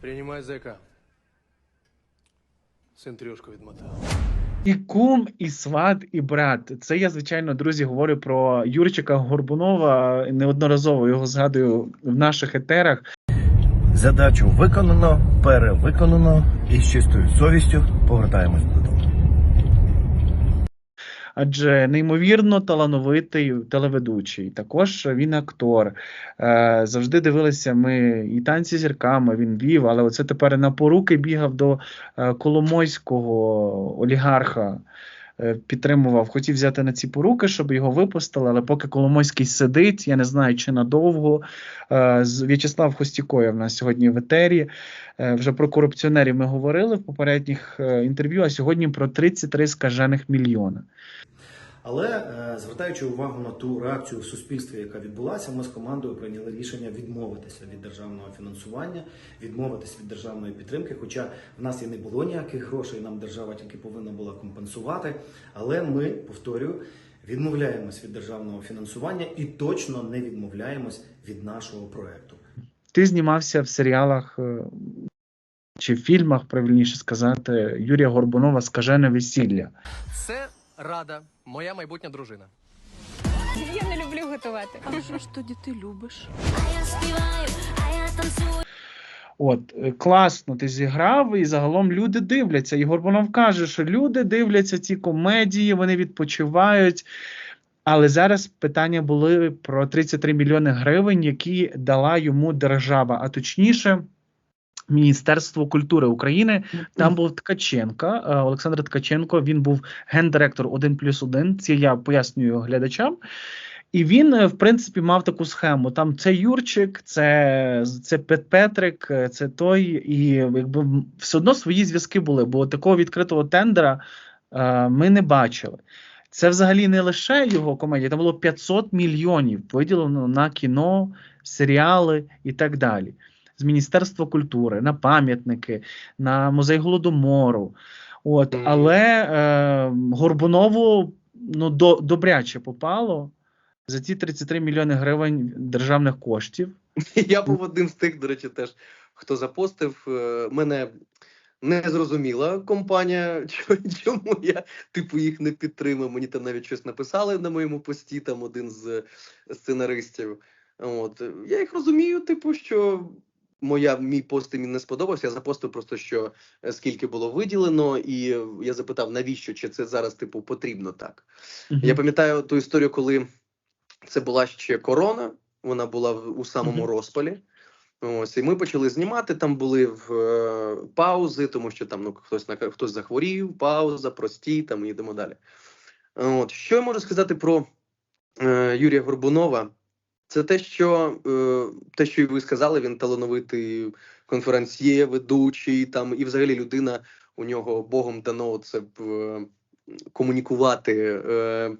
Принимай зека. Син трьошку відмотав. І кум, і сват, і брат. Це я, звичайно, друзі, говорю про Юрчика Горбунова. Неодноразово його згадую в наших етерах. Задачу виконано, перевиконано і з чистою совістю повертаємось додому. Адже неймовірно талановитий телеведучий. Також він актор. Е, Завжди дивилися ми і танці зірками він вів, але оце тепер на поруки бігав до е, Коломойського олігарха. Е, Підтримував, хотів взяти на ці поруки, щоб його випустили, але поки Коломойський сидить, я не знаю, чи надовго. Е, В'ячеслав Хостікоєв в нас сьогодні в етері. Е, Вже про корупціонерів ми говорили в попередніх інтерв'ю, а сьогодні про 33 скажених мільйона. Але е, звертаючи увагу на ту реакцію в суспільстві, яка відбулася, ми з командою прийняли рішення відмовитися від державного фінансування, відмовитися від державної підтримки. Хоча в нас і не було ніяких грошей, нам держава тільки повинна була компенсувати. Але ми, повторюю, відмовляємось від державного фінансування і точно не відмовляємось від нашого проекту. Ти знімався в серіалах е, чи в фільмах, правильніше сказати, Юрія Горбунова Скажене весілля. Це Рада, моя майбутня дружина. Я не люблю готувати. А що ж тоді ти любиш? А я співаю, а я танцюю. От, е, класно ти зіграв, і загалом люди дивляться. І Горбунов каже, що люди дивляться ці комедії, вони відпочивають. Але зараз питання були про 33 мільйони гривень, які дала йому держава, а точніше. Міністерство культури України там був Ткаченко, е, Олександр Ткаченко. Він був гендиректор 1 плюс 1. Це я пояснюю глядачам. І він, е, в принципі, мав таку схему: там це Юрчик, це, це Пет Петрик, е, це той, і якби все одно свої зв'язки були, бо такого відкритого тендера е, ми не бачили. Це взагалі не лише його комедія, там було 500 мільйонів виділено на кіно, серіали і так далі. З Міністерства культури, на пам'ятники, на музей Голодомору. От, але е, Горбунову ну, до, добряче попало за ці 33 мільйони гривень державних коштів. Я був одним з тих, до речі, теж хто запостив. Е, Мене не зрозуміла компанія, чому я типу їх не підтримав. Мені там навіть щось написали на моєму пості, там один з сценаристів. От я їх розумію, типу, що. Моя мій пост їм не сподобався. Я запостив просто що е, скільки було виділено, і е, я запитав, навіщо чи це зараз типу потрібно так. Я пам'ятаю ту історію, коли це була ще корона, вона була у самому Мгм. розпалі. Ось, і ми почали знімати. Там були в е, паузи, тому що там ну хтось на хтось захворів, пауза, прості, там і йдемо далі. От що я можу сказати про е, Юрія Горбунова? Це те, що е, те, що і ви сказали, він талановитий конференсьє, ведучий, там і взагалі людина у нього Богом дано це б, е, комунікувати, е,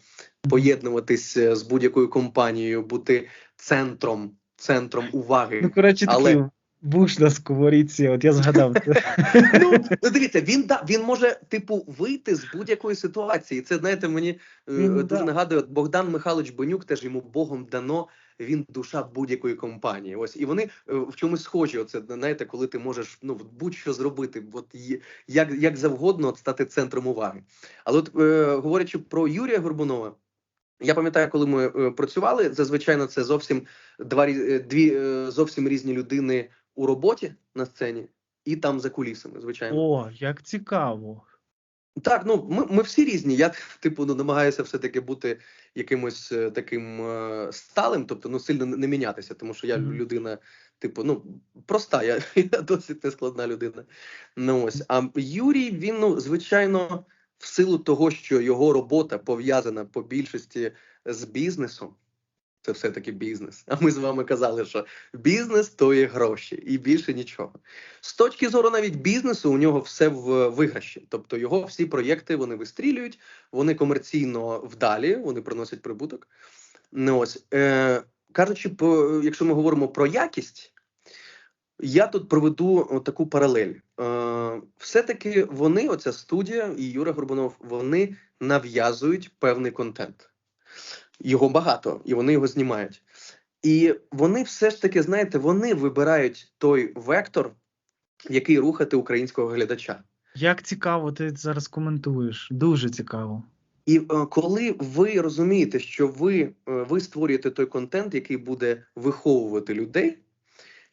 поєднуватись з будь-якою компанією, бути центром, центром уваги. Ну, коротше, Але- буш на сковорідці, от я згадав. Ну, ну дивіться, він да він може типу вийти з будь-якої ситуації. Це знаєте, мені е, дуже да. нагадує Богдан Михайлович Бонюк, теж йому Богом дано. Він душа будь-якої компанії. Ось і вони е, в чомусь схожі. Оце знаєте, коли ти можеш ну будь-що зробити, от як, як завгодно стати центром уваги. Але от е, говорячи про Юрія Горбунова, я пам'ятаю, коли ми е, працювали, зазвичай це зовсім два е, дві зовсім різні людини у роботі на сцені і там за кулісами, звичайно. О, як цікаво. Так, ну ми, ми всі різні. Я типу ну, намагаюся все-таки бути якимось е, таким е, сталим, тобто ну сильно не мінятися, тому що я людина, типу, ну проста, я, я досить нескладна людина. Ну ось. А Юрій, він ну, звичайно, в силу того, що його робота пов'язана по більшості з бізнесом. Це все-таки бізнес. А ми з вами казали, що бізнес то є гроші і більше нічого. З точки зору навіть бізнесу, у нього все в виграші. Тобто його всі проєкти вони вистрілюють, вони комерційно вдалі, вони приносять прибуток. Ну ось е, кажучи, по, якщо ми говоримо про якість, я тут проведу таку паралель. Е, все-таки вони, оця студія і Юра Горбунов, вони нав'язують певний контент. Його багато, і вони його знімають. І вони все ж таки, знаєте, вони вибирають той вектор, який рухати українського глядача. Як цікаво, ти зараз коментуєш. Дуже цікаво. І е, коли ви розумієте, що ви, е, ви створюєте той контент, який буде виховувати людей.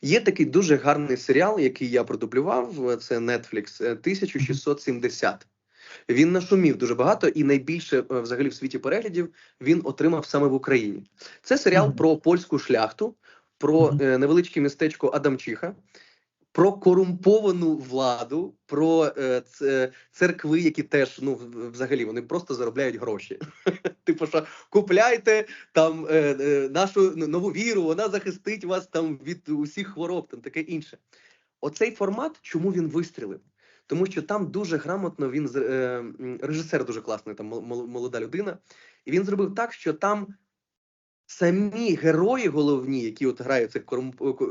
Є такий дуже гарний серіал, який я продублював. е, Це Netflix е, 1670. Він нашумів дуже багато, і найбільше е, взагалі в світі переглядів він отримав саме в Україні. Це серіал про польську шляхту, про е, невеличке містечко Адамчиха, про корумповану владу, про е, ц- церкви, які теж ну взагалі вони просто заробляють гроші. Типу, що купляйте там е, е, нашу нову віру, вона захистить вас там від усіх хвороб, там таке інше. Оцей формат, чому він вистрілив? Тому що там дуже грамотно він е, режисер дуже класний, там мол- мол- молода людина, і він зробив так, що там самі герої головні, які от грають цих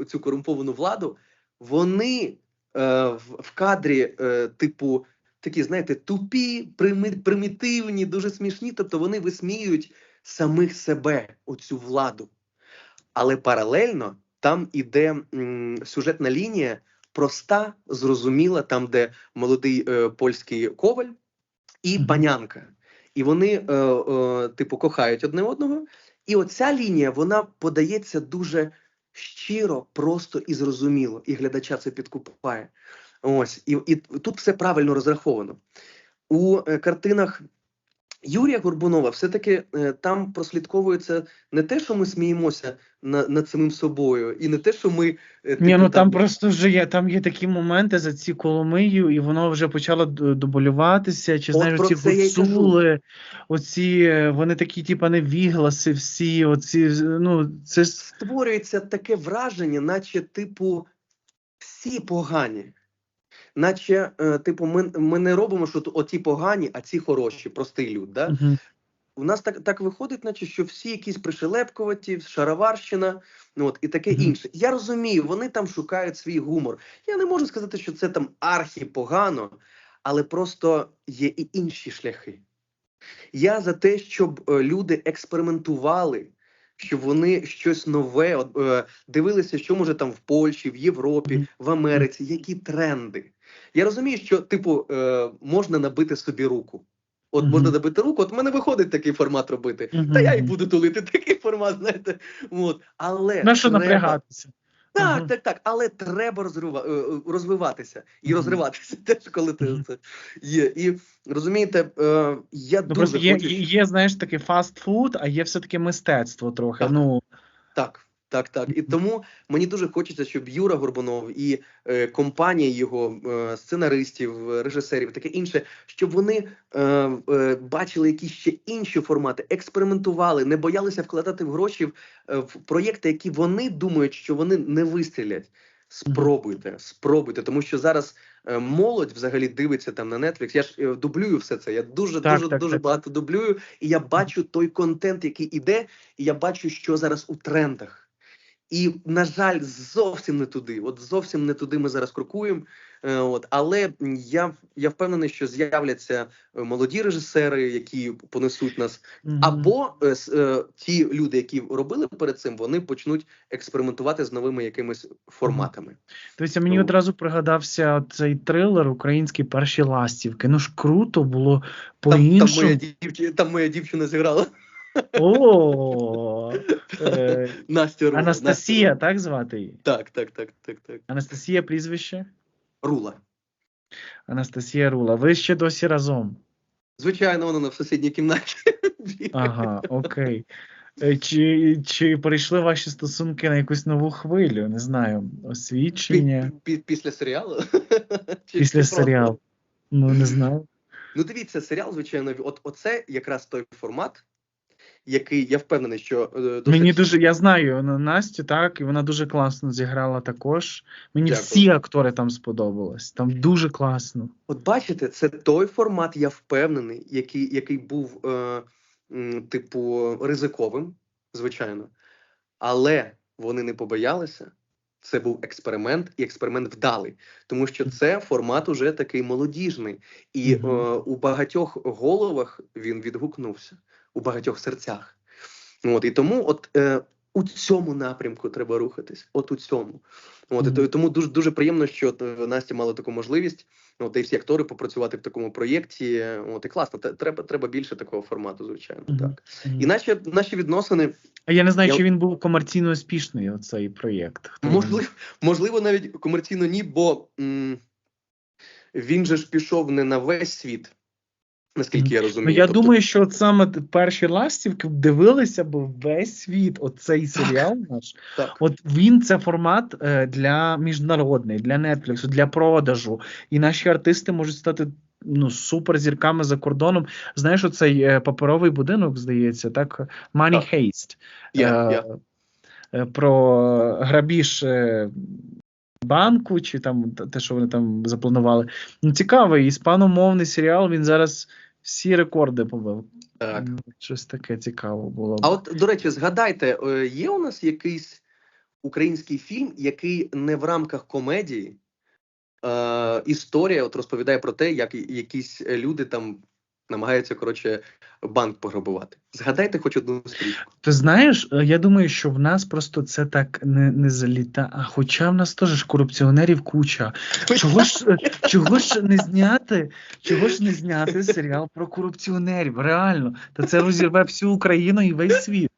цю корумповану владу, вони е, в, кадрі, е, типу, такі, знаєте, тупі, примітивні, дуже смішні. Тобто вони висміюють самих себе, оцю владу. Але паралельно там іде сюжетна лінія проста, зрозуміла, там, де молодий е, польський коваль і Мгм. панянка. І вони, е, е, типу, кохають одне одного. І оця лінія вона подається дуже щиро, просто і зрозуміло, і глядача це підкупає. Ось, і, і тут все правильно розраховано. У е, картинах Юрія Горбунова все-таки е, там прослідковується не те, що ми сміємося на, над самим собою, і не те, що ми. е, Ні, типу, ну там просто вже є, там є такі моменти за ці коломию, і воно вже почало доболюватися. Чи От знаєш, ці гуцули, оці, е, вони такі, типа, невігласи всі, оці, ну, це створюється таке враження, наче, типу, всі погані. Наче, е, типу, ми, ми не робимо, що оті погані, а ці хороші, простий люд. Да? Мгм. У нас так, так виходить, наче що всі якісь пришелепкуваті, шароварщина, ну от і таке Мгм. інше. Я розумію, вони там шукають свій гумор. Я не можу сказати, що це там архі погано, але просто є і інші шляхи. Я за те, щоб е, люди експериментували, щоб вони щось нове от, е, дивилися, що може там в Польщі, в Європі, в Америці, які тренди. Я розумію, що типу е, можна набити собі руку. От Мгм. можна набити руку, от в мене виходить такий формат робити. Мгм, Та я і буду тулити такий формат, знаєте. От. Але на що треба- напрягатися? Так, Мгм. так, так. Але треба розрива... е, е, розвиватися і розриватися теж, коли ти це є. І розумієте, е, я Ну, дуже є, хочу. є, є, знаєш, таке фастфуд, а є все-таки мистецтво трохи. Так. Ну, Так, так, так. І тому мені дуже хочеться, щоб Юра Горбунов і е, компанія його е, сценаристів, режисерів, таке інше, щоб вони е, е, бачили якісь ще інші формати, експериментували, не боялися вкладати в гроші в, е, в проєкти, які вони думають, що вони не вистрілять. Спробуйте, спробуйте, тому що зараз е, молодь взагалі дивиться там на Netflix. Я ж е, дублюю все це. Я дуже Так, дуже так, дуже так. багато дублюю, і я бачу той контент, який іде, і я бачу, що зараз у трендах. І, на жаль, зовсім не туди. От зовсім не туди ми зараз крокуємо. Е, от, але я, я впевнений, що з'являться е, молоді режисери, які понесуть нас або е, е, ті люди, які робили перед цим, вони почнуть експериментувати з новими якимись форматами. Дивіться, мені Ну. одразу пригадався цей трилер український перші ластівки. Ну ж круто було Там, там, по-іншому. моя дівчина, там моя дівчина зіграла. О, е, Настя Рула. Анастасія, Настя так звати її? Так, так, так, так, так. Анастасія прізвище? Рула. Анастасія Рула. Ви ще досі разом. Звичайно, вона в сусідній кімнаті. Ага, окей. Е, Чи, чи перейшли ваші стосунки на якусь нову хвилю? Не знаю, Пі- пі- Після серіалу? Чи- після чи просто? серіалу? Ну, не знаю. Ну, дивіться, серіал, звичайно, от оце якраз той формат, який я впевнений, що е, досить... Мені дуже, я знаю ну, Настю, так, і вона дуже класно зіграла також. Мені Дякую. всі актори там сподобалось. Там дуже класно. От бачите, це той формат, я впевнений, який, який був, е, типу, ризиковим, звичайно. Але вони не побоялися. Це був експеримент, і експеримент вдалий, тому що це формат уже такий молодіжний, і Мгм. е, у багатьох головах він відгукнувся, у багатьох серцях. От і тому, от е, у цьому напрямку треба рухатись. От у цьому. От і Мгм. то- тому дуже дуже приємно, що от, Настя мала таку можливість. От і всі актори попрацювати в такому проєкті. От і класно. Треба треба більше такого формату, звичайно. Мгм. Так і наші наші відносини А я не знаю, Я- чи він був комерційно успішний, оцей проєкт. Можливо, можливо, навіть комерційно ні, бо м, він же ж пішов не на весь світ, наскільки я Ну, розумію. я Тобто- думаю, що от саме перші ластівки дивилися б весь світ. Оцей серіал наш. Так. От він це формат е, для міжнародний, для Netflix, для продажу. І наші артисти можуть стати ну, суперзірками за кордоном. Знаєш, оцей е, паперовий будинок, здається, так? Money Так. Heist. Е, є. е, Про грабіж банку, чи там те, що вони там запланували. Ну, цікавий іспаномовний серіал. Він зараз всі рекорди побив. Так. Ну, Щось таке цікаво було. А от, до речі, згадайте, е, є у нас якийсь український фільм, який не в рамках комедії. Е, історія от розповідає про те, як якісь люди там намагаються, коротше, банк пограбувати. Згадайте хоч одну стрічку. Ти знаєш, е, я думаю, що в нас просто це так не, не заліта. А хоча в нас теж корупціонерів куча. Чого ж, е, чого ж не зняти? Чого ж не зняти серіал про корупціонерів? Реально, та це розірве всю Україну і весь світ.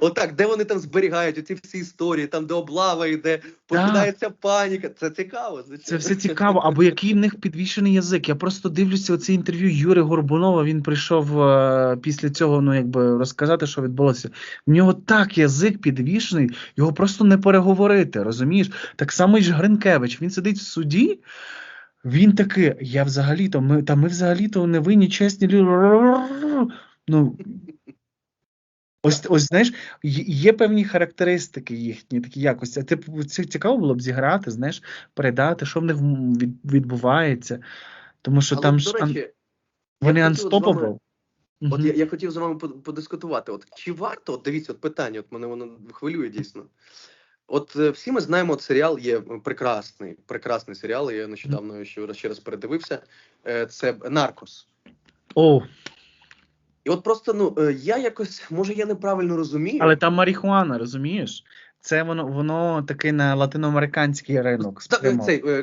Отак, де вони там зберігають оці всі історії, там де облава йде, починається паніка. Це цікаво. Це все цікаво. Або який в них підвішений язик. Я просто дивлюся оце інтерв'ю Юри Горбунова. Він прийшов е, після цього, ну якби розказати, що відбулося. В нього так язик підвішений, його просто не переговорити. Розумієш? Так само і ж Гринкевич. Він сидить в суді. Він такий, я взагалі-то, ми, та ми взагалі-то не винні, чесні. Ну, ось, ось знаєш, є- певні характеристики їхні, такі якості. А типу, це цікаво було б зіграти, знаєш, передати, що в них відбувається. Тому що Але, там ж ан- вони я хотів от я, я хотів з вами подискутувати. От чи варто, от дивіться, от питання, от мене воно хвилює дійсно. От е, всі ми знаємо, от серіал є прекрасний, прекрасний серіал. Я нещодавно ще раз ще раз передивився. Е, Це Наркос. О, І от просто ну е, я якось, може, я неправильно розумію. але там марихуана, розумієш? Це воно, воно такий на латиноамериканський ринок. Та, е, цей е,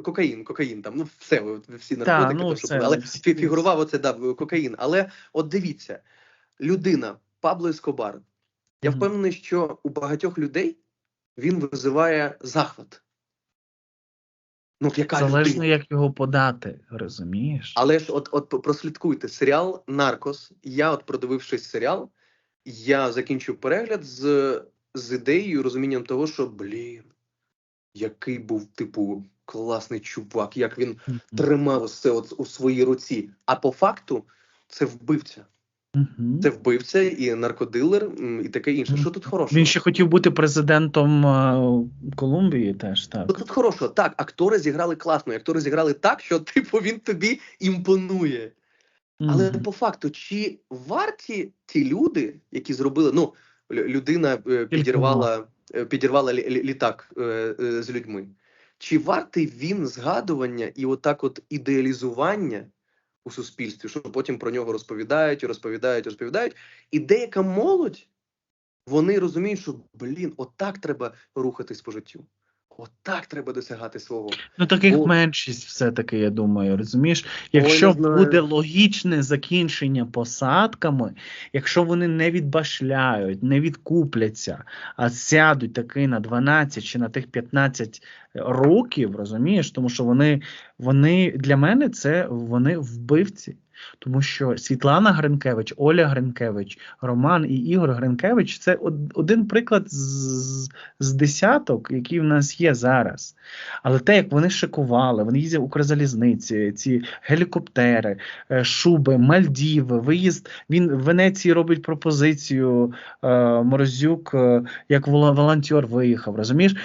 кокаїн, кокаїн там, ну все, всі Та, наркотики, ну, там, що це, були, але всі- фі- фігурував оце да, кокаїн. Але от дивіться, людина Пабло Ескобар, я Мгм. впевнений, що у багатьох людей він визиває захват. Ну, яка Залежно, людина? як його подати, розумієш? Але ж от, от прослідкуйте серіал Наркос. Я, от продивившись серіал, я закінчив перегляд з, з ідеєю, розумінням того, що блін, який був, типу, класний чувак, як він тримав все от у своїй руці. А по факту це вбивця. Мгм. Це вбивця і наркодилер, і таке інше. Що тут хорошого? Він ще хотів бути президентом е, Колумбії теж, так. Що тут хорошого? Так, актори зіграли класно, актори зіграли так, що типу він тобі імпонує. Але по факту, чи варті ті люди, які зробили, ну, людина е, підірвала, е, підірвала лі- лі- літак е, е, з людьми, чи вартий він згадування і отак от ідеалізування у суспільстві, що потім про нього розповідають, розповідають, розповідають, і деяка молодь, вони розуміють, що блін, отак треба рухатись по життю. Отак треба досягати свого. Ну, таких Бо- меншість все-таки, я думаю, розумієш? Якщо знаю. буде логічне закінчення посадками, якщо вони не відбашляють, не відкупляться, а сядуть таки на 12 чи на тих 15 років, розумієш? Тому що вони, вони для мене це вони вбивці. Тому що Світлана Гринкевич, Оля Гринкевич, Роман і Ігор Гринкевич це один приклад з, з десяток, які в нас є зараз. Але те, як вони шикували, вони їздять Укрзалізниці, ці гелікоптери, е, шуби, Мальдіви, виїзд. Він в Венеції робить пропозицію е, Морозюк, е, як волонтер виїхав. Розумієш?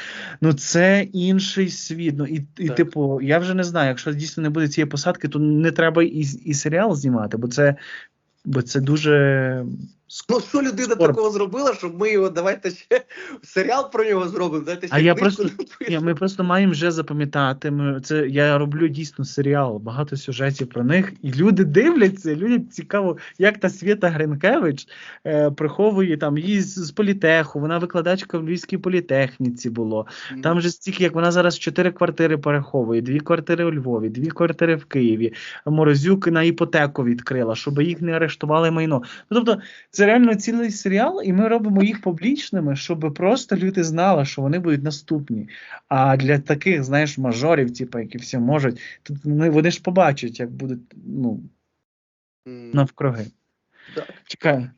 Ну це інший світ. Ну і, і типу, я вже не знаю, якщо дійсно не буде цієї посадки, то не треба і, і серіал знімати, бо це, бо це дуже Ну що людина Спорт. такого зробила, щоб ми його давайте ще серіал про нього зробимо. Дайте ще А я просто- Ні, ми просто маємо вже запам'ятати. Ми це я роблю дійсно серіал, багато сюжетів про них, і люди дивляться. Людям цікаво, як та Свята Гринкевич е, приховує там її з, з політеху. Вона викладачка в Львівській політехніці було. Там же стільки, як вона зараз чотири квартири переховує: дві квартири у Львові, дві квартири в Києві. Морозюк на іпотеку відкрила, щоб їх не арештували майно. Ну, Тобто, це реально цілий серіал, і ми робимо їх публічними, щоб просто люди знали, що вони будуть наступні. А для таких, знаєш, мажорів, типу, які всі можуть, тут вони, вони ж побачать, як будуть ну, навкруги. так. Чекай.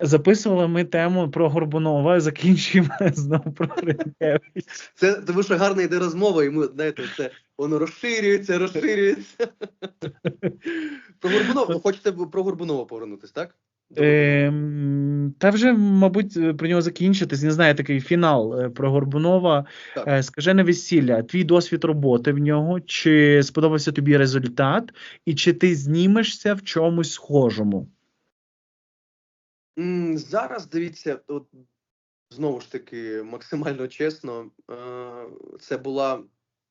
Записували ми тему про Горбунова, закінчуємо знову про Гринкевич. Це тому, що гарна йде розмова, і ми знаєте, це воно розширюється, розширюється. про Горбунова, ви хочете про Горбунова повернутись, так? Ем, та вже, мабуть, про нього закінчитись. Не знаю, такий фінал е, про Горбунова. Так. Е, Скажи на весілля, твій досвід роботи в нього, чи сподобався тобі результат, і чи ти знімешся в чомусь схожому? Зараз дивіться, от знову ж таки, максимально чесно, е, це була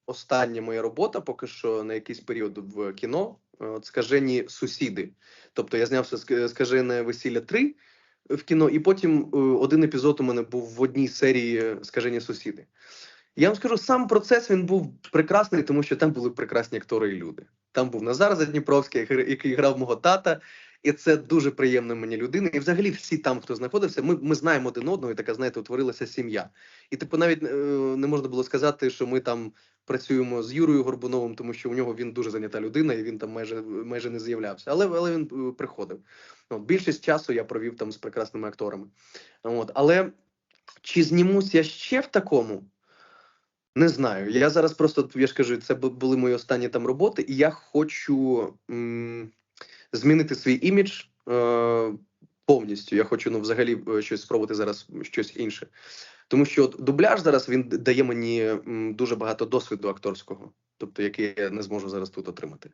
остання моя робота, поки що на якийсь період в кіно. Е, От скажені сусіди. Тобто я знявся з скажене весілля 3 в кіно, і потім е, один епізод у мене був в одній серії Скажені сусіди. Я вам скажу, сам процес він був прекрасний, тому що там були прекрасні актори і люди. Там був Назар Задніпровський, який грав мого тата. І це дуже приємна мені людина. І взагалі всі там, хто знаходився, ми, ми знаємо один одного, і така, знаєте, утворилася сім'я. І типу, навіть е, не можна було сказати, що ми там працюємо з Юрою Горбуновим, тому що у нього він дуже зайнята людина, і він там майже майже не з'являвся. Але, але він е, приходив. От, більшість часу я провів там з прекрасними акторами. От, але чи знімусь я ще в такому? Не знаю. Я зараз просто я ж кажу, це були мої останні там роботи, і я хочу м, змінити свій імідж е, повністю. Я хочу ну, взагалі е, щось спробувати зараз щось інше. Тому що от дубляж зараз він дає мені дуже багато досвіду акторського, тобто який я не зможу зараз тут отримати.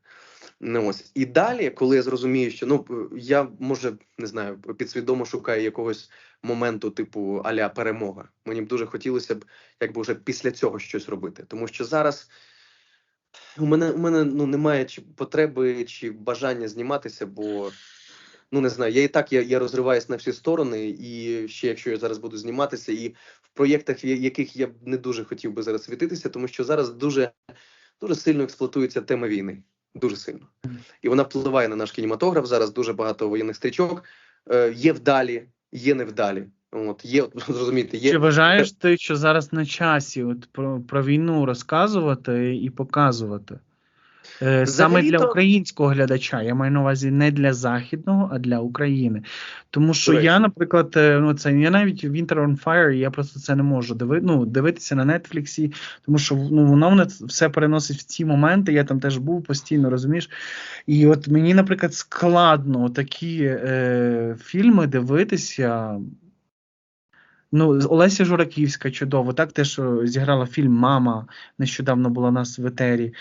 Ну, ось. І далі, коли я зрозумію, що ну е, я може не знаю, підсвідомо шукаю якогось моменту, типу аля перемога. Мені б дуже хотілося б, якби вже після цього щось робити. Тому що зараз у мене у мене ну немає чи потреби чи бажання зніматися, бо ну не знаю, я і так я, я розриваюсь на всі сторони, і ще якщо я зараз буду зніматися, і в проєктах, в яких я б не дуже хотів би зараз світитися, тому що зараз дуже дуже сильно експлуатується тема війни. Дуже сильно. І вона впливає на наш кінематограф. Зараз дуже багато воєнних стрічок. Е, є вдалі, є невдалі. От, є, от, є Чи вважаєш ти, що зараз на часі от про, про війну розказувати і показувати? Е, Саме для Взагалі-то- українського глядача, я маю на увазі не для західного, а для України. Тому що До я, наприклад, е, ну це я навіть Winter on Fire, я просто це не можу диви, ну, дивитися на Нетфліксі, тому що ну, воно мене все переносить в ті моменти. Я там теж був постійно, розумієш? І от мені, наприклад, складно такі е, фільми дивитися. Ну, Олеся Жураківська чудово, так теж зіграла фільм Мама нещодавно була у нас в етері.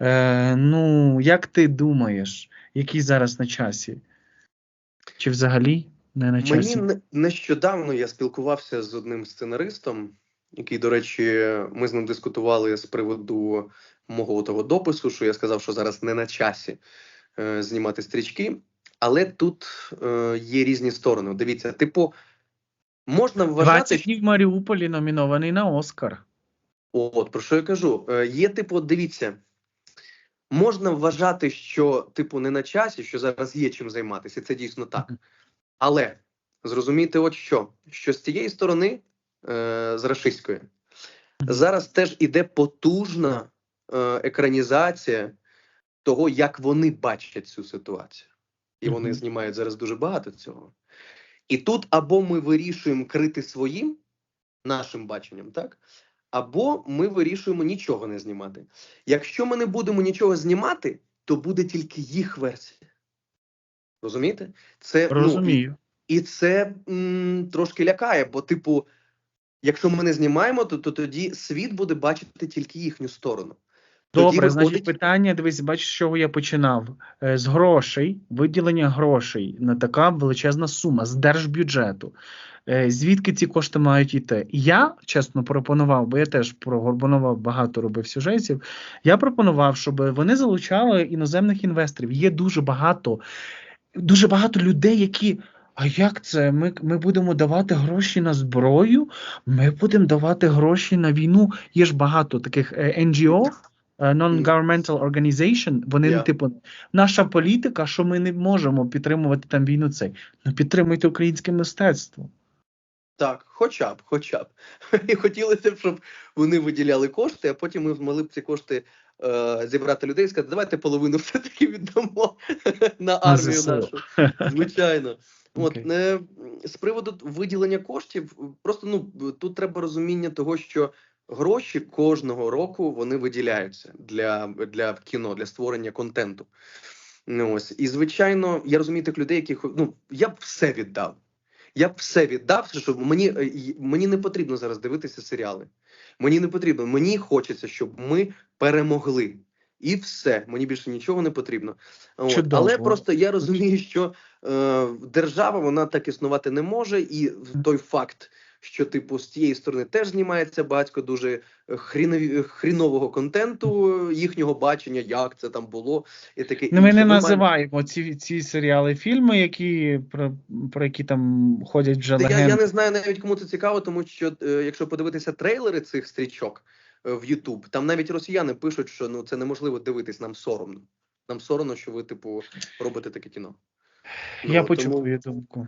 Е, ну, як ти думаєш, який зараз на часі? Чи взагалі не на часі? Мені нещодавно я спілкувався з одним сценаристом, який, до речі, ми з ним дискутували з приводу мого того допису, що я сказав, що зараз не на часі е, знімати стрічки. Але тут е, є різні сторони. Дивіться, типу, можна вважати, 20 днів в Маріуполі номінований на Оскар. От про що я кажу? Е, є, типу, дивіться, можна вважати, що типу не на часі, що зараз є чим займатися, це дійсно так. Але зрозумійте, от що, що з цієї сторони, е, з рашистської, зараз теж іде потужна е, екранізація того, як вони бачать цю ситуацію. І вони знімають зараз дуже багато цього. І тут або ми вирішуємо крити своїм нашим баченням, так? Або ми вирішуємо нічого не знімати. Якщо ми не будемо нічого знімати, то буде тільки їх версія. Розумієте? Це, ну, і- і це м, трошки лякає, бо, типу, якщо ми не знімаємо, то, то тоді світ буде бачити тільки їхню сторону. Добре, значить, виходить- питання, дивись, бачиш, з чого я починав. Е, З грошей, виділення грошей на така величезна сума з держбюджету. Е, Звідки ці кошти мають йти? Я чесно пропонував, бо я теж про Горбунова багато робив сюжетів. Я пропонував, щоб вони залучали іноземних інвесторів. Є дуже багато, дуже багато людей, які. А як це? Ми, ми будемо давати гроші на зброю? Ми будемо давати гроші на війну. Є ж багато таких е, NGO, е, Non-Governmental Organization, вони Я. типу, наша політика, що ми не можемо підтримувати там війну цей. Ну підтримуйте українське мистецтво. Так, хоча б, хоча б. І хотілося б, щоб вони виділяли кошти, а потім ми могли б ці кошти е, зібрати людей і сказати, давайте половину все-таки віддамо на армію нашу. Звичайно. От Окей. е, з приводу виділення коштів, просто ну тут треба розуміння того, що гроші кожного року вони виділяються для, для кіно, для створення контенту. Ну ось і звичайно, я розумію тих людей, яких ну я б все віддав. Я б все віддав, щоб мені, е, мені не потрібно зараз дивитися серіали. Мені не потрібно. Мені хочеться, щоб ми перемогли. І все, мені більше нічого не потрібно. От. Але просто я розумію, що е, держава вона так існувати не може, і той факт, що типу з цієї сторони теж знімається батько дуже хрінові, хрінового контенту, е, їхнього бачення, як це там було, і таке Ну, ми не називаємо ці, ці серіали, фільми, які про, про які там ходять вже Я, я не знаю навіть кому це цікаво, тому що е, якщо подивитися трейлери цих стрічок е, в YouTube, там навіть росіяни пишуть, що ну це неможливо дивитись, нам соромно. Нам соромно, що ви, типу, робите таке кіно. Я Ну, почув тому- твою думку.